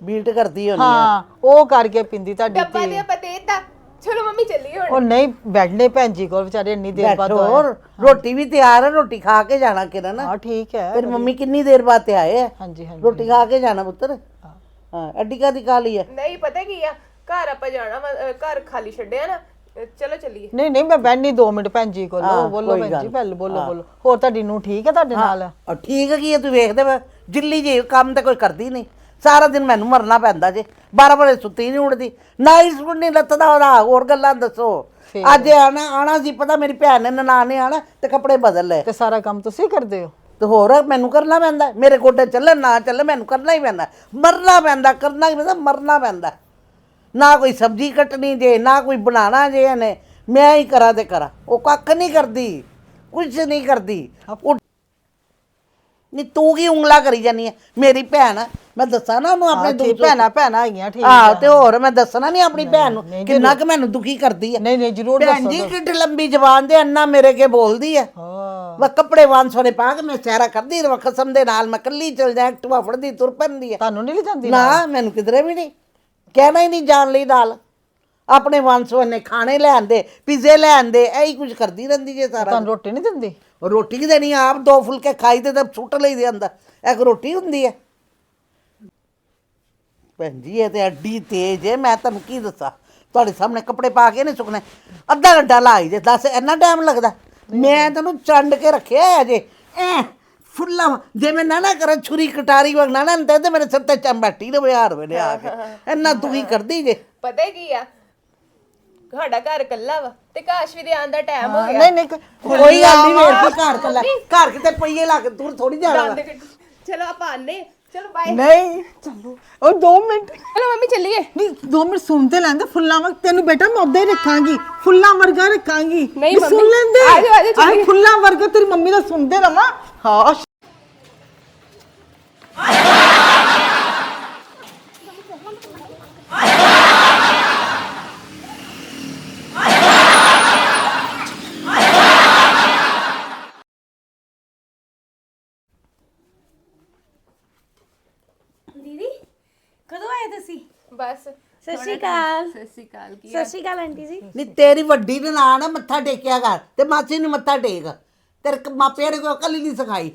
ਬੀਟ ਕਰਦੀ ਹੋਣੀ ਆ। ਹਾਂ ਉਹ ਕਰਕੇ ਪੀਂਦੀ ਤੁਹਾਡੀ ਡੱਬਾ ਧੀ। ਦੇ ਆਪਾਂ ਦੇਤਾ। ਚਲੋ ਮੰਮੀ ਚੱਲੀਏ ਹੁਣ। ਉਹ ਨਹੀਂ ਬੈਠਨੇ ਭੈਣ ਜੀ ਕੋਲ ਵਿਚਾਰੇ ਇੰਨੀ ਦੇਰ ਬਾਅਦ ਬੈਠੋ ਆਏ। ਰੋਟੀ ਵੀ ਤਿਆਰ ਹੈ ਰੋਟੀ ਖਾ ਕੇ ਜਾਣਾ ਕਿਰਨ। ਹਾਂ ਠੀਕ ਹੈ। ਤੇਰੀ ਮੰਮੀ ਕਿੰਨੀ ਦੇਰ ਬਾਅਦ ਤੇ ਆਏ ਆ? ਹਾਂਜੀ ਹਾਂਜੀ। ਰੋਟੀ ਖਾ ਕੇ ਜਾਣਾ ਪੁੱਤਰ? ਹਾਂ। ਅੱਡੀ ਕਾ ਦੀ ਖਾ ਲਈ ਹੈ ਨਹੀਂ ਪਤਾ ਕੀ ਆ? ਘਰ ਆਪਾਂ ਜਾਣਾ ਵਾ, ਅਹ ਘਰ ਖਾਲੀ ਛੱਡਿਆ ਨਾ ਚਲੋ ਚੱਲੀਏ। ਨਹੀਂ ਨਹੀਂ ਮੈਂ ਬੈਠਣੀ 2 ਮਿੰਟ ਭੈਣ ਜੀ ਕੋਲ। ਹਾਂ, ਬੋਲੋ ਕੋਈ ਭੈਣ ਜੀ। ਪਹਿਲ ਬੋਲੋ ਬੋਲੋ ਹੋਰ ਤੁਹਾਡੀ ਨੂੰ ਠੀਕ ਹੈ ਤੁਹਾਡੇ ਨਾਲ? ਔਰ ਠੀਕ ਕੀ ਹੈ ਤੂੰ ਵੇਖਦੇ ਵਾ। ਜਿੱਲੀ ਜੀ ਕੰਮ ਤੇ ਕੋਈ ਕਰਦੀ ਨਹੀਂ। ਸਾਰਾ ਦਿਨ ਮੈਨੂੰ ਮਰਨਾ ਪੈਂਦਾ ਜੇ। 12 ਵਜੇ ਸੁੱਤੀ ਨਹੀਂ ਉੱਠਦੀ। ਨਾ ਹੀ ਸੁਣਨੀ ਲੱਤਦਾ ਉਹਦਾ ਹੋਰ ਗੱਲਾਂ ਦੱਸੋ। ਅੱਜ ਆਣਾ ਆਣਾ ਸੀ ਪਤਾ ਮੇਰੀ ਭੈਣ ਨੇ ਨਨਾਣ ਨੇ ਆਣਾ ਤੇ ਕੱਪੜੇ ਬਦਲ ਲਏ। ਤੇ ਸਾਰਾ ਕੰਮ ਤੁਸੀਂ ਕਰਦੇ ਹੋ? ਤੇ ਹੋਰ ਮੈਨੂੰ ਕਰਨਾ ਪੈਂਦਾ। ਮੇਰੇ ਗੋਡੇ ਚੱਲਣ ਨਾ ਚੱਲੇ ਮੈਨੂੰ ਕਰਨਾ ਹੀ ਪੈਂਦਾ। ਮਰਨਾ ਪੈਂਦਾ ਕਰਨਾ ਹੀ ਪੈਂਦਾ ਮਰਨਾ ਪੈਂਦਾ। ਨਾ ਕੋਈ ਸਬਜ਼ੀ ਕੱਟਣੀ ਜੇ ਨਾ ਕੋਈ ਬਣਾਣਾ ਜੇ ਇਹਨੇ। ਮੈਂ ਹੀ ਕਰਾਂ ਤੇ ਕਰਾਂ। ਉਹ ਕੱਖ ਨਹੀਂ ਕਰਦੀ। ਕੁਝ ਨਹੀਂ ਕਰਦੀ। ਉਹ ਨਹੀਂ ਤੂੰ ਕੀ ਉਂਗਲਾ ਕਰੀ ਜਾਨੀ ਹੈ ਮੇਰੀ ਭੈਣ ਮੈਂ ਦੱਸਾਂ ਨਾ ਉਹਨੂੰ ਆਪਣੇ ਦੁੱਖ ਭੈਣਾਂ ਭੈਣਾਂ ਹੈਗੀਆਂ ਠੀਕ ਆਹ ਤੇ ਹੋਰ ਮੈਂ ਦੱਸਣਾ ਨਹੀਂ ਆਪਣੀ ਭੈਣ ਨੂੰ ਕਿੰਨਾ ਕਿ ਮੈਨੂੰ ਦੁਖੀ ਕਰਦੀ ਹੈ ਨਹੀਂ ਨਹੀਂ ਜ਼ਰੂਰ ਭੈਣ ਜੀ ਕਿੱਡੀ ਲੰਬੀ ਜ਼ਬਾਨ ਦੇ ਅੰਨਾ ਮੇਰੇ ਕੇ ਬੋਲਦੀ ਹੈ ਹਾਂ। ਮੈਂ ਕੱਪੜੇ ਵਾਂ ਸੋਨੇ ਪਾ ਕੇ ਮੈਂ ਸਹਿਰਾ ਕਰਦੀ ਰਵਾਂ ਖਸਮ ਦੇ ਨਾਲ ਮੈਂ ਕੱਲੀ ਚਲ ਜਾ ਐਕਟਿਵਾ ਫੜਦੀ ਤੁਰ ਪੈਂਦੀ ਹੈ ਤੁਹਾਨੂੰ ਨਹੀਂ ਲਿਜਾਂਦੀ ਨਾ ਮੈਨੂੰ ਕਿਧਰੇ ਵੀ ਨਹੀਂ ਕਹਿਣਾ ਹੀ ਨਹੀਂ ਜਾਣ ਲਈ ਨਾਲ। ਆਪਣੇ ਵਾਂਸਵਨੇ ਖਾਣੇ ਲੈਣ ਦੇ ਪੀਜ਼ੇ ਲੈਣ ਦੇ ਇਹੀ ਕੁਝ ਕਰਦੀ ਰਹਿੰਦੀ ਜੇ ਸਾਰਾ ਤੁਹਾਨੂੰ ਰੋਟੀ ਨਹੀਂ ਦਿੰਦੀ? ਦਿਨ। ਰੋਟੀ ਦੇਣੀ ਆਪ ਦੋ ਫੁਲਕੇ ਖਾਈ ਤੇ ਤਾਂ ਸੁੱਟ ਲਈ ਦੇ ਅੰਦਰ। ਇਹ ਰੋਟੀ ਹੁੰਦੀ ਹੈ ਭੈਣ ਜੀ, ਇਹ ਤੇ ਅੱਡੀ ਤੇਜ਼ ਹੈ ਮੈਂ ਤੁਹਾਨੂੰ ਕੀ ਦੱਸਾਂ? ਤੁਹਾਡੇ ਸਾਹਮਣੇ ਕੱਪੜੇ ਪਾ ਕੇ ਨਹੀਂ ਸੁਕਣੇ। ਅੱਧਾ ਘੰਟਾ ਲਾਈ ਜੇ, ਦੱਸ, ਇੰਨਾ ਟਾਈਮ ਲੱਗਦਾ? ਮੈਂ ਤੈਨੂੰ ਚੰਡ ਕੇ ਰੱਖਿਆ ਹੈ ਜੇ ਐ, ਫੁੱਲਾ ਜੇ ਮੈਂ ਨਾ ਨਾ ਕਰਾਂ, ਛੁਰੀ ਕਟਾਰੀ ਵਗ ਨਾ ਤੇ ਮੇਰੇ ਸਿਰ ਤੇ ਚੰਮ ਬੈਠੀ ਰਵੇ ਵੇਲੇ ਆ ਕੇ। ਇੰਨਾ ਦੁਖੀ ਕਰਦੀ ਜੇ। ਪਤਾ ਕੀ ਆ? ਤੁਹਾਡਾ ਘਰ ਕੱਲਾ ਵਾ ਤੇ ਕਾਸ਼ ਵੀ ਦੇ ਆਉਣ ਦਾ ਟਾਈਮ ਹੋ ਗਿਆ। ਨਹੀਂ ਨਹੀਂ ਕੋਈ- ਗੱਲ ਨਹੀਂ ਵੇਖ ਕੇ ਘਰ ਕੱਲਾ ਘਰ ਕਿਤੇ ਪਈਏ ਲਾ ਕੇ ਦੂਰ ਥੋੜੀ ਜਾਣਾ ਵਾ। ਚਲੋ ਆਪਾਂ ਆਨੇ ਚਲੋ ਬਾਏ ਨਹੀਂ ਚਲੋ। ਉਹ 2 ਮਿੰਟ। ਚਲੋ ਮੰਮੀ ਚੱਲੀਏ। ਨਹੀਂ 2 ਮਿੰਟ ਸੁਣ ਤੇ ਲੈਂਦੇ ਫੁੱਲਾਂ ਵਰਗ ਤੈਨੂੰ ਬੇਟਾ ਮੈਂ ਉਦਾਂ ਹੀ ਰੱਖਾਂਗੀ। ਫੁੱਲਾਂ ਵਰਗਾ ਰੱਖਾਂਗੀ। ਨਹੀਂ ਵੀ ਸੁਣ ਮੰਮੀ, ਲੈਂਦੇ। ਆ ਜਾਓ, ਆ ਜਾਓ, ਆਹ ਫੁੱਲਾਂ ਵਰਗਾ ਤੇਰੀ ਮੰਮੀ ਦਾ ਸੁਣਦੇ ਰਵਾਂ। ਹਾਂ ਦੀਦੀ ਕਦੋਂ ਆਏ ਤੁਸੀਂ ਬਸ। ਸਤਿ ਸ਼੍ਰੀ ਅਕਾਲ। ਸਤਿ ਸ਼੍ਰੀ ਅਕਾਲ ਕੀ ਸਤਿ ਸ਼੍ਰੀ ਅਕਾਲ ਆਂਟੀ ਜੀ। ਨਹੀਂ ਤੇਰੀ ਵੱਡੀ ਨਨਾਣ ਆ ਮੱਥਾ ਟੇਕਿਆ ਕਰ ਤੇ ਮਾਸੀ ਨੂੰ ਮੱਥਾ ਟੇਕ। ਤੇਰੇ ਕ- ਮਾਪਿਆਂ ਨੇ ਕੋਈ ਅਕਲ ਹੀ ਨਹੀਂ ਸਿਖਾਈ।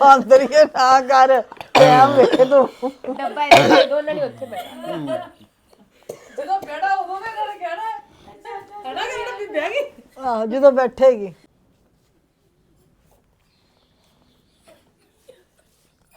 ਬਾਂਦਰੀਏ ਨਾ ਕਰ। ਟਾਈਮ ਵੇਖ ਤੂੰ। ਡੱਬਾ ਇਹ ਦੋਨਾਂ ਨੇ ਉੱਥੇ ਬੈਠਾ ਆਹ ਜਦੋਂ ਬੈਠੇਗੀ।